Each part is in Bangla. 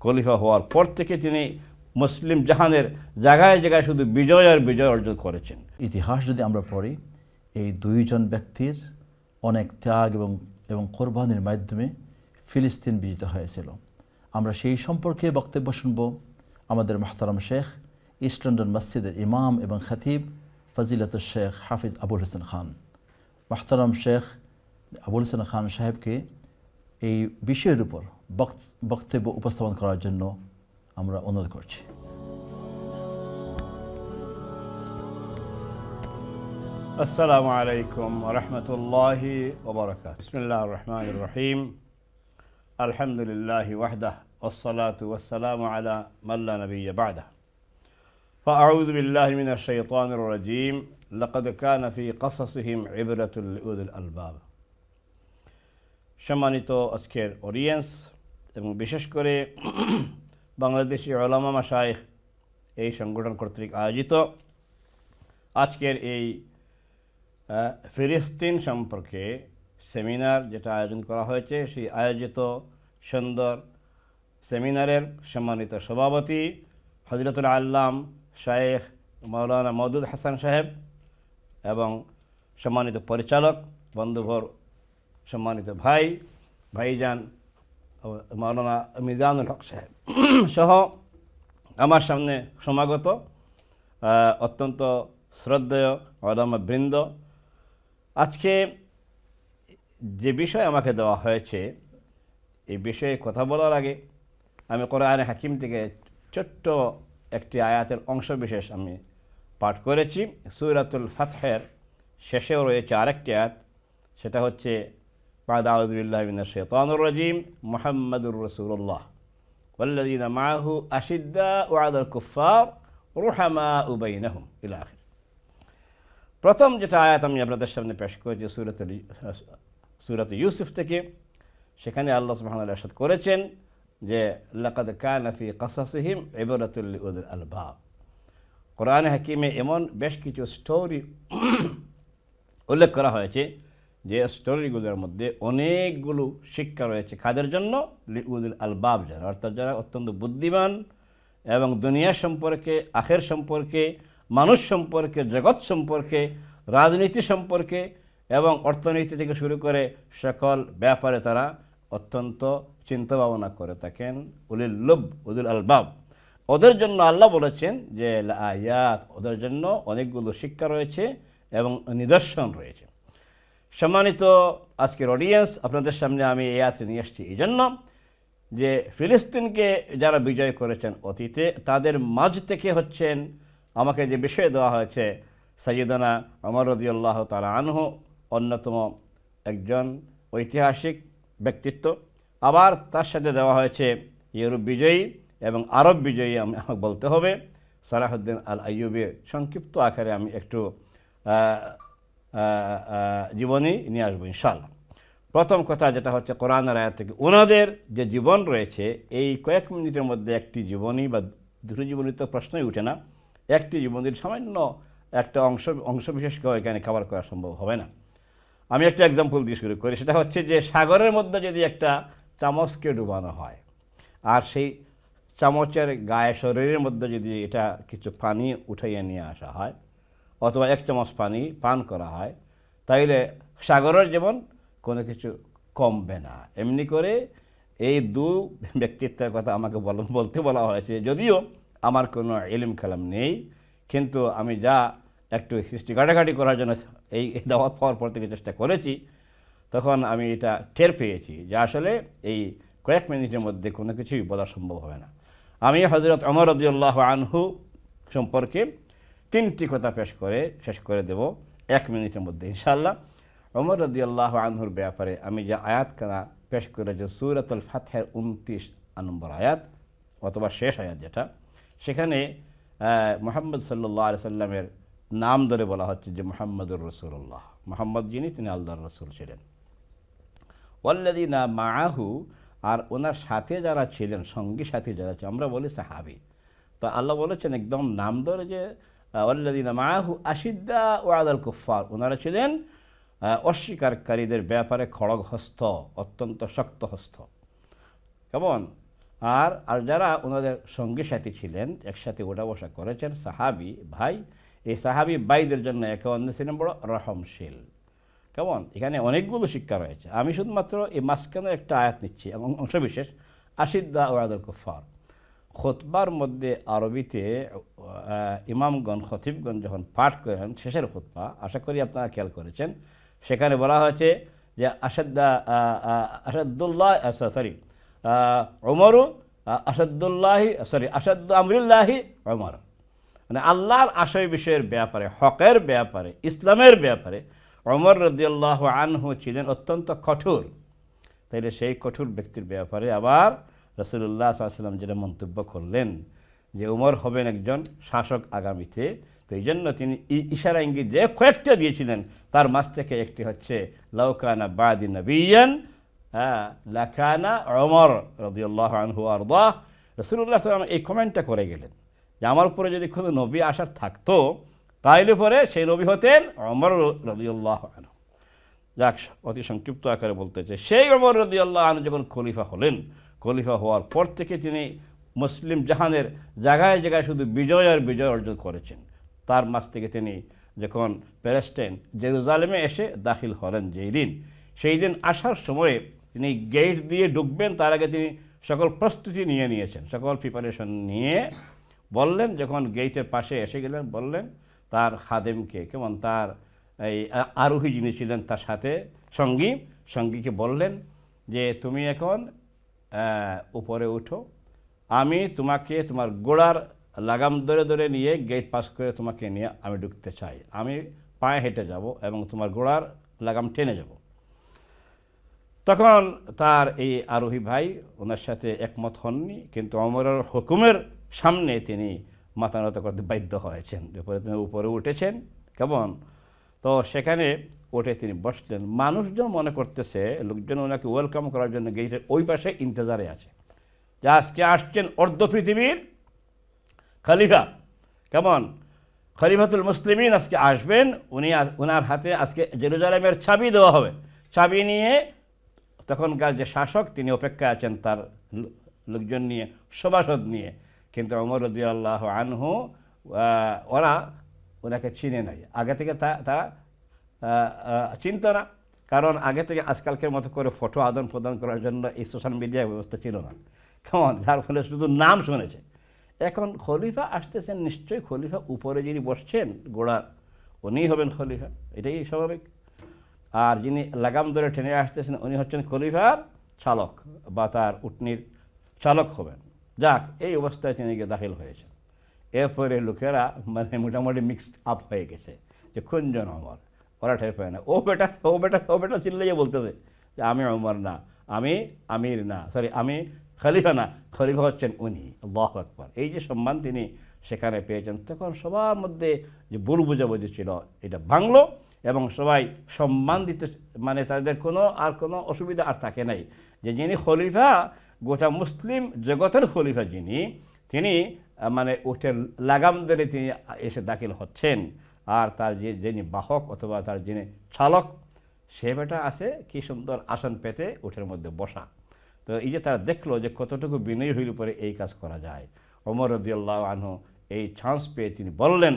খলিফা হওয়ার পর থেকে তিনি মুসলিম জাহানের জায়গায় জায়গায় শুধু বিজয় আর বিজয় অর্জন করেছেন। ইতিহাস যদি আমরা পড়ি, এই দুইজন ব্যক্তির অনেক ত্যাগ এবং এবং কোরবানির মাধ্যমে ফিলিস্তিন বিজিত হয়েছিল। আমরা সেই সম্পর্কে বক্তব্য শুনব আমাদের মাহতারাম শেখ, ইস্ট লন্ডন মসজিদের ইমাম এবং খাতিব ফজিলত শেখ হাফিজ আবুল হোসেন খান। মাহতারাম শেখ আবুল হোসেন খান সাহেবকে এই বিষয়ের উপর বক্তব্য উপস্থাপন করার জন্য আমরা অনুরোধ করছি আসসালামু আলাইকুম রহমতুল্লাহি ওবরাকাত বিসমিল্লাহ রহমান রহিম আলহামদুলিল্লাহ ওয়াহদাহ والصلاة والسلام على من لا نبي بعده فأعوذ بالله من الشيطان الرجيم لقد كان في قصصهم عبرة لأولي الألباب সম্মানিত আজকের অডিয়েন্স এবং বিশেষ করে বাংলাদেশি ওলামা মাসায়েখ এই সংগঠন কর্তৃক আয়োজিত আজকের এই ফিলিস্তিন সম্পর্কে সেমিনার যেটা আয়োজন করা হয়েছে, সেই আয়োজিত সুন্দর সেমিনারের সম্মানিত সভাপতি হজরতুল আল্লাম শায়েখ মৌলানা মদুদ হাসান সাহেব এবং সম্মানিত পরিচালক বন্ধুভর সম্মানিত ভাই, ভাইজান ও মৌলানা মিজানুল হক সাহেব। সহ আমার সামনে সমাগত অত্যন্ত শ্রদ্ধেয় অলামা বৃন্দ। আজকে যে বিষয় আমাকে দেওয়া হয়েছে এই বিষয়ে কথা বলার আগে আমি কোরআনে হাকিম থেকে ছোট্ট একটি আয়াতের অংশ বিশেষ আমি পাঠ করেছি। সুরাতুল ফাতহের শেষেও রয়েছে আরেকটি আয়াত, সেটা হচ্ছে পাদাউদ্দিল্লাহ শেতানুর রাজিম মোহাম্মদুর রসুল্লাহ والذين معه أشداء على الكفار رحماء بينهم إلى آخر প্রথম যেটা আয়াত আমি আপনাদের সামনে পেশ করেছি সুরত সুরত ইউসুফ থেকে সেখানে আল্লাহ সুবহানাহু ওয়া তাআলা করেছেন যে লাকাদ কানা ফি কাসাসিহিম ইবরাতুল লিউলিল আলবাব কোরআনে হাকিমে এমন বেশ কিছু স্টোরি উল্লেখ করা হয়েছে যে স্টোরিগুলোর মধ্যে অনেকগুলো শিক্ষা রয়েছে। কাদের জন্য? লিউদুল আলবাব যারা। অর্থাৎ যারা অত্যন্ত বুদ্ধিমান এবং দুনিয়া সম্পর্কে, আখের সম্পর্কে, মানুষ সম্পর্কে, জগৎ সম্পর্কে, রাজনীতি সম্পর্কে এবং অর্থনীতি থেকে শুরু করে সকল ব্যাপারে তারা অত্যন্ত চিন্তা ভাবনা করে থাকেন। উলিল লুব উদুল আলবাব। ওদের জন্য আল্লাহ বলেছেন যে আয়াত, ওদের জন্য অনেকগুলো শিক্ষা রয়েছে এবং নিদর্শন রয়েছে। সম্মানিত আজকের অডিয়েন্স আপনাদের সামনে আমি এই আয়াতটি নিয়ে এসেছি এই জন্য যে ফিলিস্তিনকে যারা বিজয় করেছেন অতীতে, তাদের মাঝ থেকে হচ্ছেন, আমাকে যে বিষয় দেওয়া হয়েছে সৈয়দানা অমর রদিউল্লাহ তালা আনহু, অন্যতম একজন ঐতিহাসিক ব্যক্তিত্ব। আবার তার সাথে দেওয়া হয়েছে, ইউরোপ বিজয়ী এবং আরব বিজয়ী আমি আমাকে বলতে হবে। সালাহুদ্দিন আল আইয়ুবের সংক্ষিপ্ত আকারে আমি একটু জীবনী নিয়ে আসব ইনশাল্লাহ প্রথম কথা যেটা হচ্ছে কোরআনের আয়াত থেকে ওনাদের যে জীবন রয়েছে, এই কয়েক মিনিটের মধ্যে একটি জীবনী বা দুটো জীবনী তো প্রশ্নই উঠে না, একটি জীবনীর সামান্য একটা অংশ অংশ বিশেষকেও এখানে কভার করা সম্ভব হবে না। আমি একটা এক্সাম্পল দিয়ে শুরু করি, সেটা হচ্ছে যে সাগরের মধ্যে যদি একটা চামচকে ডুবানো হয়, আর সেই চামচের গায়ে শরীরের মধ্যে যদি এটা কিছু পানি উঠাইয়ে নিয়ে আসা হয় অথবা এক চামচ পানি পান করা হয়, তাইলে সাগরের যেমন কোনো কিছু কমবে না। এমনি করে এই দু ব্যক্তিত্বের কথা আমাকে বল, বলতে বলা হয়েছে। যদিও আমার কোনো এলিম কালাম নেই, কিন্তু আমি যা একটু হিস্ট্রি ঘাটাঘাটি করার জন্য এই দাওয়াত পাওয়ার পর থেকে চেষ্টা করেছি, তখন আমি এটা টের পেয়েছি যে আসলে এই কয়েক মিনিটের মধ্যে কোনো কিছুই বলা সম্ভব হবে না। আমি হজরত অমর রদিউল্লাহ আনহু সম্পর্কে তিনটি কথা পেশ করে, শেষ করে দেব এক মিনিটের মধ্যে ইনশাল্লাহ অমর রদিউল্লাহ আনহুর ব্যাপারে আমি যে আয়াত কানা পেশ করে যে সুরাতুল ফাতহের উনত্রিশ নম্বর আয়াত, অথবা শেষ আয়াত যেটা, সেখানে মোহাম্মদ সাল্লাহ সাল্লামের নাম ধরে বলা হচ্ছে যে মোহাম্মদুর রসুল্লাহ মোহাম্মদ যিনি, তিনি আল্লাহর রসুল ছিলেন। ওয়াল্লাদিনা মাহু আর ওনার সাথে যারা ছিলেন, সঙ্গী সাথী যারা ছিল, আমরা বলি সাহাবি। তো আল্লাহ বলেছেন, একদম নাম ধরে যে ওয়াল্লাদিনা মাহু আশিদ্দা ও আদাল কুফার ওনারা ছিলেন অস্বীকারীদের ব্যাপারে খড়গহস্ত, অত্যন্ত শক্ত হস্ত কেমন? আর আর যারা ওনাদের সঙ্গী সাথী ছিলেন, একসাথে ওঠা বসা করেছেন, সাহাবি, ভাই, এই সাহাবি ভাইদের জন্য একে অন্য ছিলেন বড় রহমশীল। কেমন? এখানে অনেকগুলো শিক্ষা রয়েছে। আমি শুধুমাত্র এই মাঝখানের একটা আয়াত নিচ্ছি, এবং অংশবিশেষ, আশিদ্দা ওয়াদুল কুফার খোতবার মধ্যে আরবিতে ইমামগণ, খতিবগণ যখন পাঠ করেন, শেষের খোতবা, আশা করি আপনারা খেয়াল করেছেন, সেখানে বলা হয়েছে যে আসাদ্দা আসাদুল্লাহ সরি ওমরু আসাদুল্লাহি সরি আসাদ আমরুল্লাহি ওমর মানে আল্লাহর আশয় বিষয়ের ব্যাপারে, হকের ব্যাপারে, ইসলামের ব্যাপারে অমর রদিয়াল্লাহ আনহু ছিলেন অত্যন্ত কঠোর। তাইলে সেই কঠোর ব্যক্তির ব্যাপারে আবার রসুল্লাহ সাল্লাম যেটা মন্তব্য করলেন যে উমর হবেন একজন শাসক আগামীতে তো এই জন্য তিনি ইশারা ইঙ্গিত যে কয়েকটা দিয়েছিলেন। তার মাঝ থেকে একটি হচ্ছে লৌকানা বাদি নবিয়ান হ্যাঁ, লাকানা অমর রদিয়াল্লাহ আনহু আরদাহ। রসুল্লাহ সাল্লাম এই কমেন্টটা করে গেলেন যে আমার উপরে যদি কোনো নবী আসার থাকতো তাইলে পরে সেই নবী হতেন অমর রদিউল্লাহ আনহু। যাক অতি সংক্ষিপ্ত আকারে বলতে চাই। সেই অমর রদিউল্লাহ আনহু যখন খলিফা হলেন খলিফা হওয়ার পর থেকে তিনি মুসলিম জাহানের জায়গায় জায়গায় শুধু বিজয় আর বিজয় অর্জন করেছেন। তার মাঝ থেকে তিনি যখন প্যালেস্টাইন জেরুজালেমে এসে দাখিল হলেন যেই দিন, সেই দিন আসার সময়ে তিনি গেট দিয়ে ঢুকবেন, তার আগে তিনি সকল প্রস্তুতি নিয়ে নিয়েছেন। সকল প্রিপারেশন নিয়ে বললেন, যখন গেইটের পাশে এসে গেলেন, বললেন, তার খাদেমকে কেমন? তার এই আরোহী যিনি ছিলেন তার সাথে সঙ্গী, সঙ্গীকে বললেন যে, তুমি এখন উপরে উঠো। আমি তোমাকে তোমার গোড়ার লাগাম ধরে ধরে নিয়ে গেট পাস করে তোমাকে নিয়ে আমি ঢুকতে চাই। আমি পায়ে হেঁটে যাব এবং তোমার গোড়ার লাগাম টেনে যাব। তখন তার এই আরোহী ভাই ওনার সাথে একমত হননি, কিন্তু অমরের হুকুমের সামনে তিনি মাথা নত করতে বাধ্য হয়েছেন। এরপরে তিনি উপরে উঠেছেন। কেমন? তো সেখানে উঠে তিনি বসলেন। মানুষজন মনে করতেছে, লোকজন ওনাকে ওয়েলকাম করার জন্য গেটের ওই পাশে ইন্তজারে আছে। যে আজকে আসছেন অর্ধ পৃথিবীর খলিফা। কেমন? খলিফাতুল মুসলিমিন আজকে আসবেন, উনি ওনার হাতে আজকে জেরুজালেমের চাবি দেওয়া হবে। চাবি নিয়ে তখনকার যে শাসক, তিনি অপেক্ষায় আছেন তার লোকজন নিয়ে, সভাসদ নিয়ে। কিন্তু অমর রদি আল্লাহ আনহু ওরা ওনাকে চিনে নাই। আগে থেকে তা, তারা চিনত না কারণ আগে থেকে আজকালকের মতো করে ফটো আদান প্রদান করার জন্য এই সোশ্যাল মিডিয়া ব্যবস্থা ছিল না। কেমন যার ফলে শুধু নাম শুনেছে। এখন খলিফা আসতেছেন, নিশ্চয়ই খলিফা উপরে যিনি বসছেন, গোড়ার, উনিই হবেন খলিফা। এটাই স্বাভাবিক। আর যিনি লাগাম ধরে টেনে আসতেছেন, উনি হচ্ছেন খলিফার চালক বা তার উটনির চালক হবেন। যাক, এই অবস্থায় তিনি গিয়ে দাখিল হয়েছেন। এরপরে লোকেরা মানে মোটামুটি মিক্সড আপ হয়ে গেছে যে কোনজন অমর? ওরা টের পায় না। ও বেটা ও বেটা ও বেটা চিল্লাইয়ে বলতেছে যে আমি অমর না, আমি আমির না সরি আমি খলিফা না, খলিফা হচ্ছেন উনি, আল্লাহ আকবর। এই যে সম্মান তিনি সেখানে পেয়েছেন, তখন সবার মধ্যে যে ভুল বুঝাবুঝি ছিল, এটা ভাঙলো এবং সবাই সম্মান দিতে মানে তাদের কোনো আর কোনো অসুবিধা আর থাকে নাই। যে যিনি খলিফা, গোটা মুসলিম জগতের খলিফা যিনি, তিনি মানে উঠে লাগাম ধরে তিনি এসে দাখিল হচ্ছেন। আর তার যে যিনি বাহক অথবা তার যিনি চালক, সে বেটা আছে, কি সুন্দর আসন পেতে উঠের মধ্যে বসা। তো এই যে তারা দেখল যে কতটুকু বিনয় হইলে পরে এই কাজ করা যায়। ওমর রদিয়াল্লাহ আনহু এই চান্স পেয়ে তিনি বললেন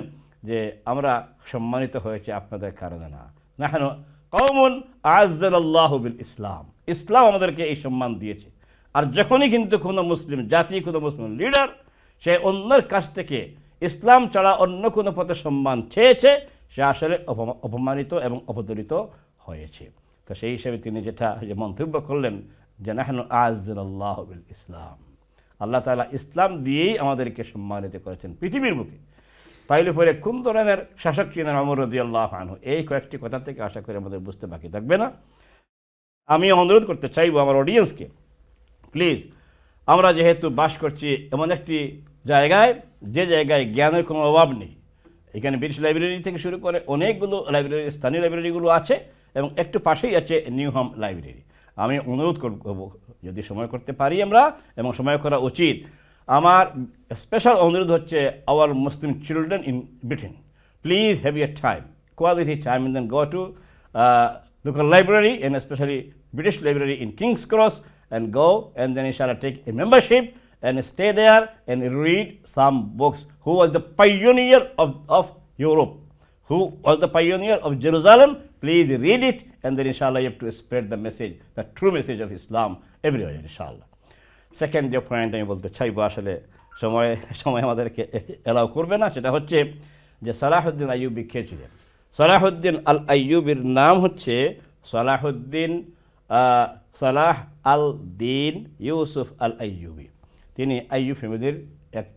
যে, আমরা সম্মানিত হয়েছে আপনাদের কারণে না। নাহানো কৌমুন আজল আল্লাহ বিল ইসলাম। ইসলাম আমাদেরকে এই সম্মান দিয়েছে। আর যখনই কিন্তু কোনো মুসলিম জাতি, কোনো মুসলিম লিডার সে অন্যের কাছ থেকে ইসলাম ছাড়া অন্য কোনো পথে সম্মান চেয়েছে, সে আসলে অপমা- অপমানিত এবং অপদরিত হয়েছে। তো সেই হিসেবে তিনি যেটা যে মন্তব্য করলেন যে নাহানু আজল আল্লাহ ইসলাম। আল্লাহ তাআলা ইসলাম দিয়েই আমাদেরকে সম্মানিত করেছেন পৃথিবীর বুকে। তাইলে পরে কোন ধরনের শাসক ছিলেন অমর রদি আল্লাহ আনহু? এই কয়েকটি কথা থেকে আশা করি আমাদের বুঝতে বাকি থাকবে না। আমি অনুরোধ করতে চাইব আমার অডিয়েন্সকে প্লিজ আমরা যেহেতু বাস করছি এমন একটি জায়গায় যে জায়গায় জ্ঞানের কোনো অভাব নেই এখানে ব্রিটিশ লাইব্রেরি থেকে শুরু করে অনেকগুলো লাইব্রেরি স্থানীয় লাইব্রেরিগুলো আছে এবং একটু পাশেই আছে নিউ হোম লাইব্রেরি। আমি অনুরোধ করব যদি সময় করতে পারি আমরা এবং সময় করা উচিত আমার স্পেশাল অনুরোধ হচ্ছে our Muslim children in Britain please have your time quality time in then go to uh, local library and especially British library in King's Cross and go and then inshallah take a membership and stay there and read some books. Who was the pioneer of, of Europe? Who was the pioneer of Jerusalem? Please read it and then inshallah you have to spread the message, the true message of Islam everywhere inshallah. Second যে পয়েন্ট আমি বলতে চাইবো আসলে সময় সময় আমাদেরকে এলাও করবে না সেটা হচ্ছে যে সালাহুদ্দিন আইয়ুবি কে ছিলেন সালাহুদ্দিন আল আইয়ুবির নাম হচ্ছে সালাহুদ্দিন আহ, সালাহ আল দিন ইউসুফ আল আইয়ুবি তিনি আইয়ুব ফ্যামিলির এক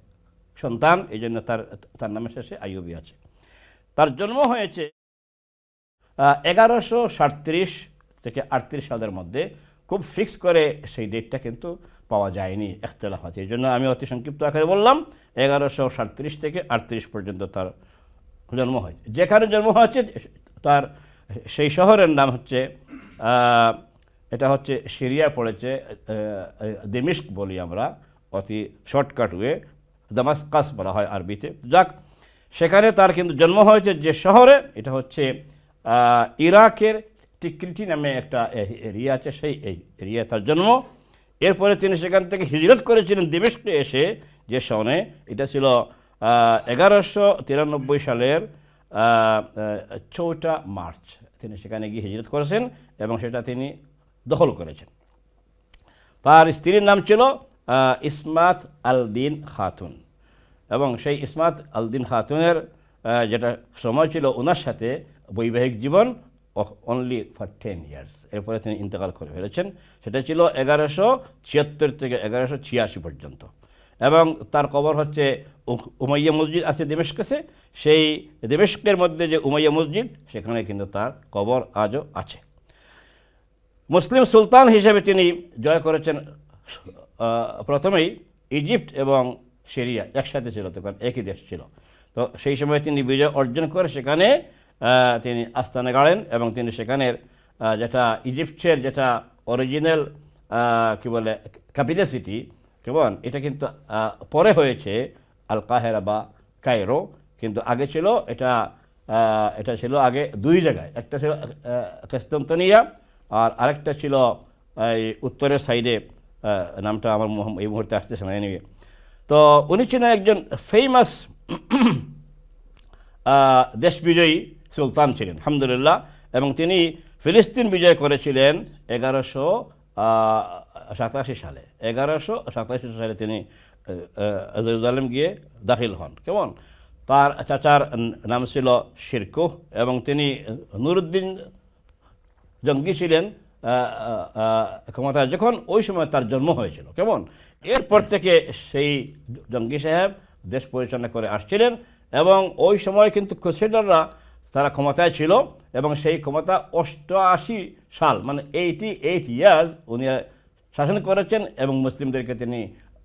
সন্তান এই জন্য তার তার নামের শেষে আইয়ুবি আছে। তার জন্ম হয়েছে এগারোশো সাতত্রিশ থেকে আটত্রিশ সালের মধ্যে। খুব ফিক্স করে সেই ডেটটা কিন্তু পাওয়া যায়নি একতলাফ আছে। এই জন্য আমি অতি সংক্ষিপ্ত আকারে বললাম, এগারোশো সাতত্রিশ থেকে আটত্রিশ পর্যন্ত তার জন্ম হয়েছে। যেখানে জন্ম হয়েছে, তার সেই শহরের নাম হচ্ছে এটা হচ্ছে সিরিয়া পড়েছে দেমিস্ক বলি আমরা। অতি শর্টকাট ওয়ে দামাসকাস বলা হয় আরবিতে। যাক, সেখানে তার কিন্তু জন্ম হয়েছে যে শহরে, এটা হচ্ছে ইরাকের টিক্রিটি নামে একটা এরিয়া আছে, সেই এই এরিয়া তার জন্ম। এরপরে তিনি সেখান থেকে হিজরত করেছিলেন দিবেশকে এসে যে সনে এটা ছিল এগারোশো তিরানব্বই সালের চৌঠা মার্চ। তিনি সেখানে গিয়ে হিজরত করেছেন এবং সেটা তিনি দখল করেছেন। তার স্ত্রীর নাম ছিল ইসমাত আল দিন খাতুন। এবং সেই ইসমাত আল দিন খাতুনের যেটা সময় ছিল ওনার সাথে বৈবাহিক জীবন অনলি ফর টেন ইয়ার্স এরপরে তিনি ইন্তেকাল করে ফেলেছেন। সেটা ছিল এগারোশো ছিয়াত্তর থেকে এগারোশো ছিয়াশি পর্যন্ত। এবং তার কবর হচ্ছে উমাইয়া মসজিদ আছে দেমেশকাছে সেই দেমেশকের মধ্যে যে উমাইয়া মসজিদ, সেখানে কিন্তু তার কবর আজও আছে। মুসলিম সুলতান হিসেবে তিনি জয় করেছেন প্রথমেই ইজিপ্ট এবং সিরিয়া একসাথে ছিল তখন একই দেশ ছিল। তো সেই সময় তিনি বিজয় অর্জন করে সেখানে তিনি আস্থানে গাড়েন এবং তিনি সেখানের যেটা ইজিপ্টের যেটা অরিজিনাল কি বলে ক্যাপিটাল সিটি কেমন? এটা কিন্তু পরে হয়েছে আল কাহেরা বা কায়রো, কিন্তু আগে ছিল এটা এটা ছিল আগে দুই জায়গায়। একটা ছিল কেস্তন্তনিয়া আর আরেকটা ছিল এই উত্তরের সাইডে নামটা আমার এই মুহূর্তে আসতেছে না এনিওয়ে তো উনি ছিলেন একজন ফেমাস দেশ বিজয়ী সুলতান ছিলেন, আলহামদুলিল্লাহ। এবং তিনি ফিলিস্তিন বিজয় করেছিলেন এগারোশো সাতাশি সালে। এগারোশো সাতাশি সালে তিনি জেরুজালেম গিয়ে দাখিল হন। কেমন? তার চাচার নাম ছিল শিরকুহ এবং তিনি নুরুদ্দিন জঙ্গি ছিলেন। ক্ষমতায় যখন ওই সময় তার জন্ম হয়েছিল, কেমন? এরপর থেকে সেই জঙ্গি সাহেব দেশ পরিচালনা করে আসছিলেন এবং ওই সময় কিন্তু ক্রুসেডাররা তারা ক্ষমতায় ছিল এবং সেই ক্ষমতা অষ্টআশি সাল মানে এইটি এইট ইয়ার্স উনি শাসন করেছেন এবং মুসলিমদেরকে তিনি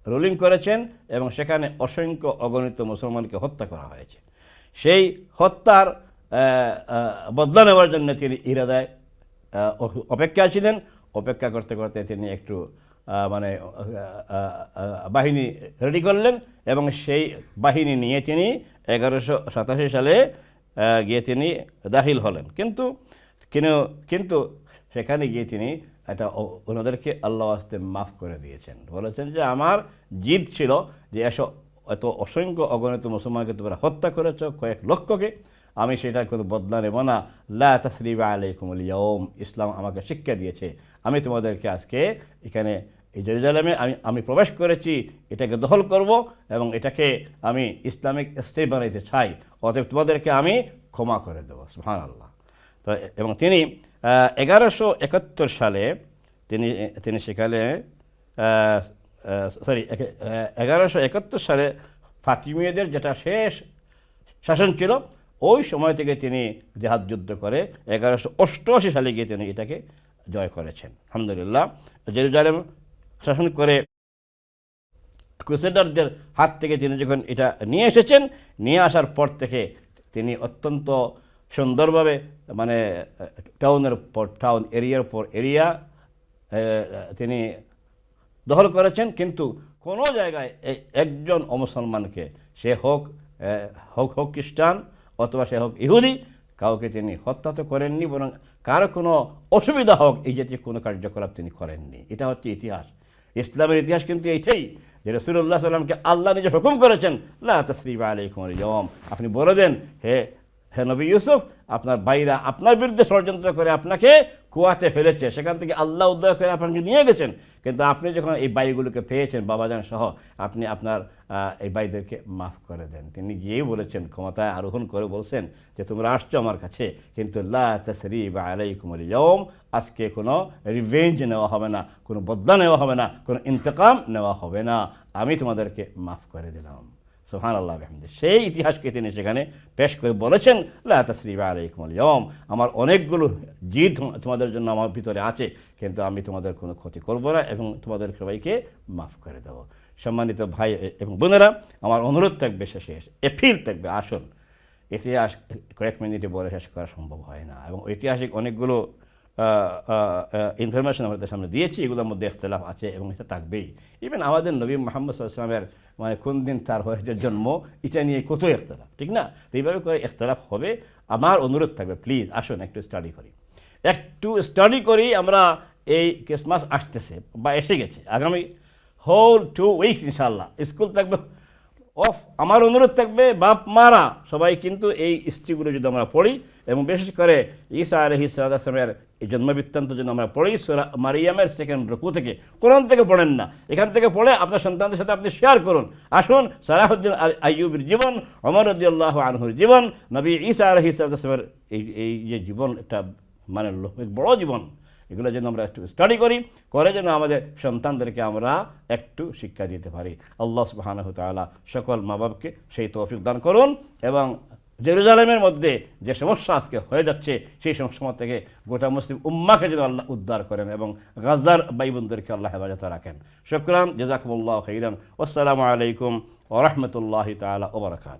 রুলিং করেছেন এবং সেখানে অসংখ্য অগণিত মুসলমানকে হত্যা করা হয়েছে। সেই হত্যার বদলা নেওয়ার জন্য তিনি ইরাদায় আহ, অ- অপেক্ষা ছিলেন অপেক্ষা করতে করতে তিনি একটু মানে বাহিনী রেডি করলেন এবং সেই বাহিনী নিয়ে তিনি এগারোশো সাতাশি সালে গিয়ে তিনি দাখিল হলেন। কিন্তু কিন্তু কিন্তু সেখানে গিয়ে তিনি এটা ওনাদেরকে আল্লাহ আস্তে মাফ করে দিয়েছেন। বলেছেন যে আমার জিদ ছিল যে এসো এত অসংখ্য অগণিত মুসলমানকে তোমরা হত্যা করেছ কয়েক লক্ষকে। আমি সেটা কোনো বদলা নেব না। লা আলাইকুম ইয়ম ইসলাম আমাকে শিক্ষা দিয়েছে। আমি তোমাদেরকে আজকে এখানে এই জেরুজালেমে আমি আমি প্রবেশ করেছি, এটাকে দখল করব এবং এটাকে আমি ইসলামিক স্টেট বানাইতে চাই। অতএব তোমাদেরকে আমি ক্ষমা করে দেবো। সুহান আল্লাহ তো, এবং তিনি এগারোশো একাত্তর সালে তিনি তিনি সেখানে সরি এগারোশো একাত্তর সালে ফাতিমিয়াদের যেটা শেষ শাসন ছিল ওই সময় থেকে তিনি জেহাদ যুদ্ধ করে এগারোশো অষ্টআশি সালে গিয়ে তিনি এটাকে জয় করেছেন। আলহামদুলিল্লাহ। জেরুজালেম শাসন করে ক্রুসেডারদের হাত থেকে তিনি যখন এটা নিয়ে এসেছেন, নিয়ে আসার পর থেকে তিনি অত্যন্ত সুন্দরভাবে মানে টাউনের পর, টাউন এরিয়ার পর এরিয়া তিনি দখল করেছেন। কিন্তু কোনো জায়গায় একজন অমুসলমানকে, সে হোক হোক হোক খ্রিস্টান অথবা সে হোক ইহুদি, কাউকে তিনি হত্যা তো করেননি, বরং কারও কোনো অসুবিধা হোক, এই জাতীয় কোনো কার্যকলাপ তিনি করেননি। এটা হচ্ছে ইতিহাস। ইসলামের ইতিহাস কিন্তু এইটাই যে রসুল্লাহ সাল্লামকে আল্লাহ নিজে হুকুম করেছেন, লা আলাইকুম আপনি বলে দেন, হে হে নবী ইউসুফ, আপনার বাইরা আপনার বিরুদ্ধে ষড়যন্ত্র করে আপনাকে কুয়াতে ফেলেছে। সেখান থেকে আল্লাহ উদ্ধার করে আপনাকে নিয়ে গেছেন। কিন্তু আপনি যখন এই বাড়িগুলোকে পেয়েছেন, বাবাজান সহ, আপনি আপনার এই বাইদেরকে মাফ করে দেন। তিনি গিয়েই বলেছেন, ক্ষমতায় আরোহণ করে বলছেন যে, তোমরা আসছো আমার কাছে, কিন্তু লা তসরি বা কুমার ইয়ম আজকে কোনো রিভেঞ্জ নেওয়া হবে না, কোনো বদলা নেওয়া হবে না, কোনো ইন্তকাম নেওয়া হবে না। আমি তোমাদেরকে মাফ করে দিলাম। সোহান আল্লাহ আহমদ সেই ইতিহাসকে তিনি সেখানে পেশ করে বলেছেন, লা তসরিবা আলাইকুম ইয়ম আমার অনেকগুলো জিদ তোমাদের জন্য আমার ভিতরে আছে, কিন্তু আমি তোমাদের কোনো ক্ষতি করব না এবং তোমাদের সবাইকে মাফ করে দেবো। সম্মানিত ভাই এবং বোনেরা, আমার অনুরোধ থাকবে শেষে এফিল থাকবে, আসুন। ইতিহাস কয়েক মিনিটে বলে শেষ করা সম্ভব হয় না এবং ঐতিহাসিক অনেকগুলো ইনফরমেশন আমাদের সামনে দিয়েছি, এগুলোর মধ্যে ইখতলাফ আছে এবং এটা থাকবেই। ইভেন আমাদের নবী মোহাম্মদ সাল্লামের মানে কোন দিন তার হয়েছে জন্ম, এটা নিয়ে কত ইখতলাফ, ঠিক না? তো এইভাবে করে ইখতলাফ হবে। আমার অনুরোধ থাকবে প্লিজ আসুন একটু স্টাডি করি। একটু স্টাডি করি, আমরা এই ক্রিসমাস আসতেছে বা এসে গেছে। আগামী হোল টু উইকস ইনশাল্লাহ স্কুল থাকবে অফ আমার অনুরোধ থাকবে বাপ মারা সবাই কিন্তু এই স্ত্রীগুলো যদি আমরা পড়ি এবং বিশেষ করে ঈসা আলহি সালামের এই জন্মবৃত্তান্ত যদি আমরা পড়ি সুরা মারিয়ামের সেকেন্ড রকু থেকে। কোরআন থেকে পড়েন না। এখান থেকে পড়ে আপনার সন্তানদের সাথে আপনি শেয়ার করুন। আসুন, সালাহুদ্দিন আইয়ুবের জীবন অমর রদিয়াল্লাহ আনহুর জীবন, নবী ঈসা আলহি সালামের এই এই যে জীবন একটা মানে বড় জীবন। এগুলো যেন আমরা একটু স্টাডি করি, করে যেন আমাদের সন্তানদেরকে আমরা একটু শিক্ষা দিতে পারি। আল্লাহ তাআলা সকল মা বাপকে সেই তৌফিক দান করুন এবং জেরুজালেমের মধ্যে যে সমস্যা আজকে হয়ে যাচ্ছে, সেই সমস্যা থেকে গোটা মুসলিম উম্মাকে যেন আল্লাহ উদ্ধার করেন এবং গাজার বাই বোনদেরকে আল্লাহ হেফাজতে রাখেন। শুক্রান, জেজাকুমুল্লাহ খৈরান আসসালামু আলাইকুম ওরহমতুল্লাহ তালা ওবরাকাত